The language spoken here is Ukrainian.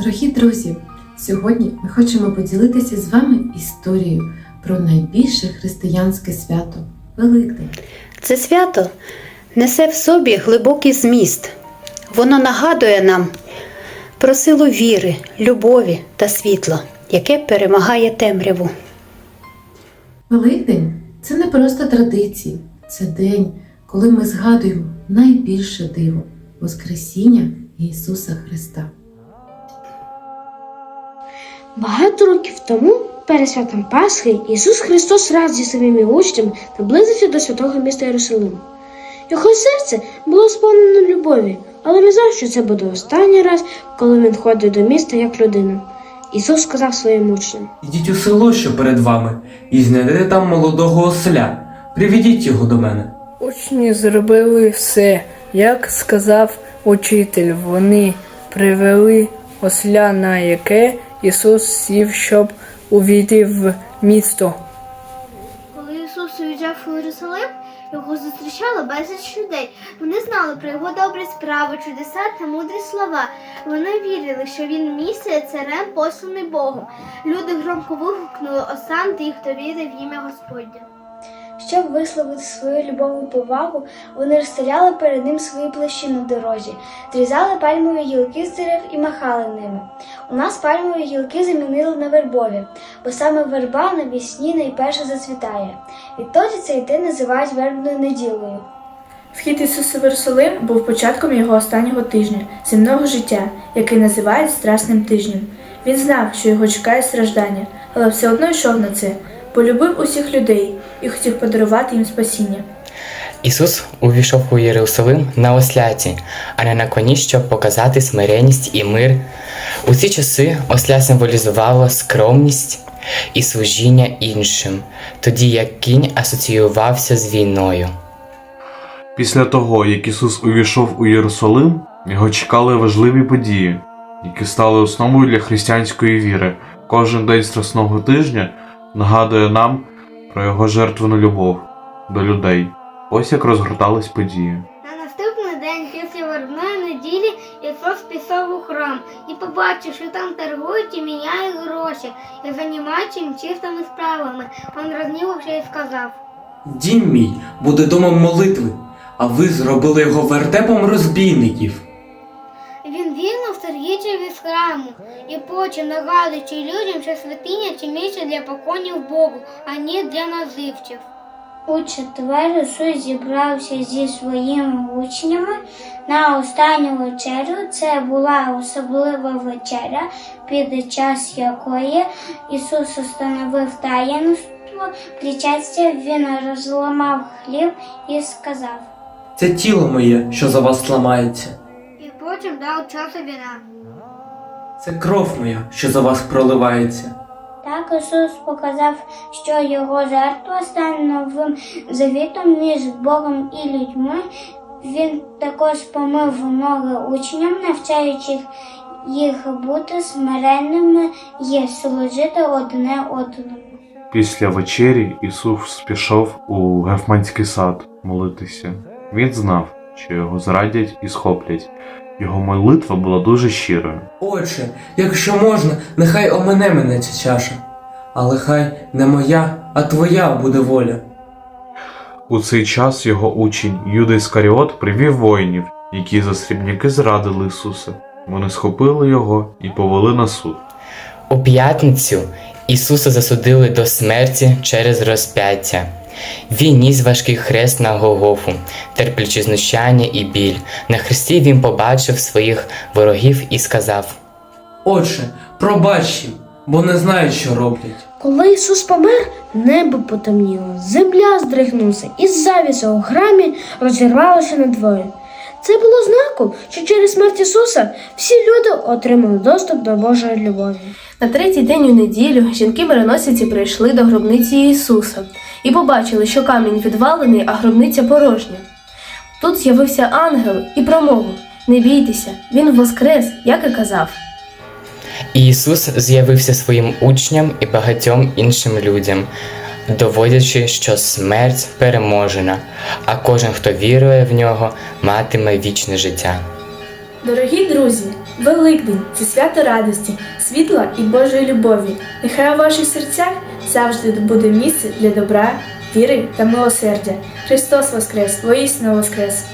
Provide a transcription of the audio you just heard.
Дорогі друзі, сьогодні ми хочемо поділитися з вами історією про найбільше християнське свято Великдень. Це свято несе в собі глибокий зміст. Воно нагадує нам про силу віри, любові та світла, яке перемагає темряву. Великдень це не просто традиції, це день, коли ми згадуємо найбільше диво Воскресіння Ісуса Христа. Багато років тому, перед святом Пасхи, Ісус Христос разом зі своїми учнями наблизився до святого міста Єрусалиму. Його серце було сповнено любові, але він знав, що це буде останній раз, коли він ходить до міста як людина. Ісус сказав своїм учням: Ідіть у село, що перед вами, і знайдете там молодого осля. Приведіть його до мене. Учні зробили все, як сказав учитель. Вони привели осля, на яке Ісус сів, щоб увійти в місто. Коли Ісус уїжджав у Єрусалим, його зустрічало безліч людей. Вони знали про його добрі справи, чудеса та мудрі слова. Вони вірили, що він місія царем посланий Богом. Люди громко вигукнули осан тих, хто вірив в ім'я Господнє. Щоб висловити свою любов і повагу, вони розстріляли перед ним свої плащі на дорозі, зрізали пальмові гілки з дерев і махали ними. У нас пальмові гілки замінили на вербові, бо саме верба навісні найперше зацвітає. Відтоді цей день називають вербною неділею. Вхід Ісуса в Єрусалим був початком його останнього тижня, земного життя, який називають страсним тижнем. Він знав, що його чекає страждання, але все одно йшов на це, полюбив усіх людей і хотів подарувати їм спасіння. Ісус увійшов у Єрусалим на осляці, а не на коні, щоб показати смиренність і мир. У ці часи осля символізувало скромність і служіння іншим, тоді як кінь асоціювався з війною. Після того, як Ісус увійшов у Єрусалим, його чекали важливі події, які стали основою для християнської віри. Кожен день страсного тижня нагадує нам про його жертвену любов до людей. Ось як розгортались події. На наступний день після вербної неділі Ісус пішов у храм і побачив, що там торгують і міняють гроші і займаються чистими справами. Він рознівався і сказав. Дім мій буде домом молитви, а ви зробили його вертепом розбійників. Храму і потім нагадуючи людям, що святиня це місце для поклонів Богу, а не для називців. У четвер Ісус зібрався зі своїми учнями на останню вечерю. Це була особлива вечеря, під час якої Ісус установив таїнство причастя, він розламав хліб і сказав. Це тіло моє, що за вас ламається. І потім дав часу віна. Це кров моя, що за вас проливається. Так Ісус показав, що його жертва стане новим завітом між Богом і людьми. Він також помив ноги учням, навчаючи їх бути смиренними і служити одне одному. Після вечері Ісус пішов у Гефманський сад молитися. Він знав, що його зрадять і схоплять. Його молитва була дуже щирою. Отче, якщо можна, нехай омине мене ця чаша. Але хай не моя, а твоя буде воля. У цей час його учень Юда Іскаріот привів воїнів, які за срібняки зрадили Ісуса. Вони схопили його і повели на суд. У п'ятницю Ісуса засудили до смерті через розп'яття. Він ніс важкий хрест на Голгофу, терплячи знущання і біль. На хресті він побачив своїх ворогів і сказав: Отче, пробач їм, бо не знають, що роблять. Коли Ісус помер, небо потемніло, земля здригнулася, і завіса у храмі розірвалася надвоє. Це було знаком, що через смерть Ісуса всі люди отримали доступ до Божої любові. На третій день у неділю жінки-мироносиці прийшли до гробниці Ісуса і побачили, що камінь відвалений, а гробниця порожня. Тут з'явився ангел і промовив: Не бійтеся, він воскрес, як і казав. Ісус з'явився своїм учням і багатьом іншим людям, доводячи, що смерть переможена, а кожен, хто вірує в нього, матиме вічне життя. Дорогі друзі, Великдень це свято радості, світла і Божої любові. Нехай у ваших серцях завжди буде місце для добра, віри та милосердя. Христос Воскрес, воістину Воскрес!